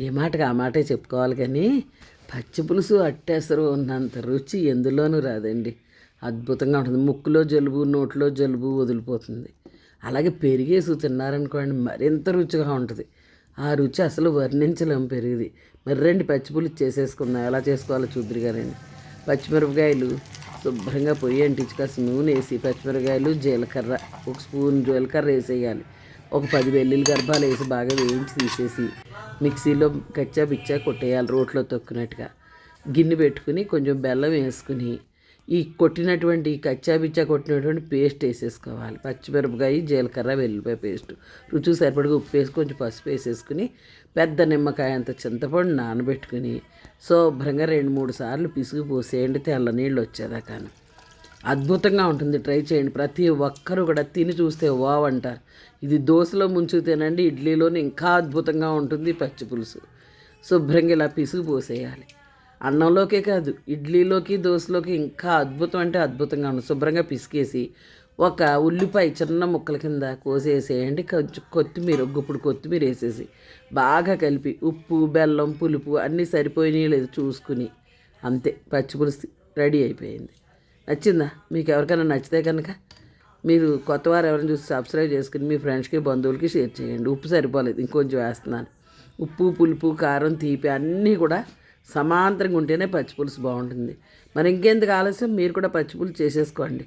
ఏ మాటకి ఆ మాటే చెప్పుకోవాలి కానీ పచ్చి పులుసు అట్టేసరు ఉన్నంత రుచి ఎందులోనూ రాదండి. అద్భుతంగా ఉంటుంది. ముక్కులో జలుబు నోట్లో జలుబు వదిలిపోతుంది. అలాగే పెరిగేసి తిన్నారనుకోండి మరింత రుచిగా ఉంటుంది. ఆ రుచి అసలు వర్ణించలేము పెరిగింది. మరి రెండు పచ్చి పులుసు చేసేసుకుందాం. ఎలా చేసుకోవాలో చూద్దరు గారండి. పచ్చిమిరపకాయలు శుభ్రంగా పొయ్యి అంటించి కాస్త నూనె వేసి పచ్చిమిరపకాయలు జీలకర్ర ఒక స్పూన్ జీలకర్ర వేసేయాలి. ఒక పది వెల్లుల్లి గర్భాలు వేసి బాగా వేయించి తీసేసి మిక్సీలో కచ్చా బిచ్చా కొట్టేయాలి రోట్లో తొక్కినట్టుగా. గిన్నె పెట్టుకుని కొంచెం బెల్లం వేసుకుని ఈ కొట్టినటువంటి ఈ కచ్చా బిచ్చా కొట్టినటువంటి పేస్ట్ వేసేసుకోవాలి. పచ్చిమిరపకాయ జీలకర్ర వెల్లిపాయ పేస్ట్. రుచి సరిపడగా ఉప్పు వేసి కొంచెం పసుపు వేసేసుకుని పెద్ద నిమ్మకాయ అంత చింతపండు నానబెట్టుకుని శుభ్రంగా రెండు మూడు సార్లు పిసుగు పోసేయండి తెల్ల నీళ్ళు వచ్చేదాకాను. అద్భుతంగా ఉంటుంది. ట్రై చేయండి. ప్రతి ఒక్కరు కూడా తిని చూస్తే వావ్ అంటారు. ఇది దోశలో ముంచు తినండి ఇడ్లీలోనే ఇంకా అద్భుతంగా ఉంటుంది పచ్చి పులుసు. శుభ్రంగా ఇలా పిసుగు పోసేయాలి. అన్నంలోకే కాదు ఇడ్లీలోకి దోశలోకి ఇంకా అద్భుతం అంటే అద్భుతంగా ఉంటుంది. శుభ్రంగా పిసికేసి ఒక ఉల్లిపాయ చిన్న ముక్కల కింద కోసేసేయండి. కొంచెం కొత్తిమీర ఒక గుప్పుడు కొత్తిమీర వేసేసి బాగా కలిపి ఉప్పు బెల్లం పులుపు అన్నీ సరిపోయినాయి లేదు చూసుకుని అంతే. పచ్చి పులుసు రెడీ అయిపోయింది. నచ్చిందా? మీకు ఎవరికైనా నచ్చితే కనుక మీరు కొత్త వారు ఎవరైనా చూసి సబ్స్క్రైబ్ చేసుకుని మీ ఫ్రెండ్స్కి బంధువులకి షేర్ చేయండి. ఉప్పు సరిపోలేదు ఇంకొంచెం వేస్తున్నాను. ఉప్పు పులుపు కారం తీపి అన్నీ కూడా సమాంతరంగా ఉంటేనే పచ్చిపులుసు బాగుంటుంది. మరి ఇంకెందుకు ఆలస్యం? మీరు కూడా పచ్చిపులుసు చేసేసుకోండి.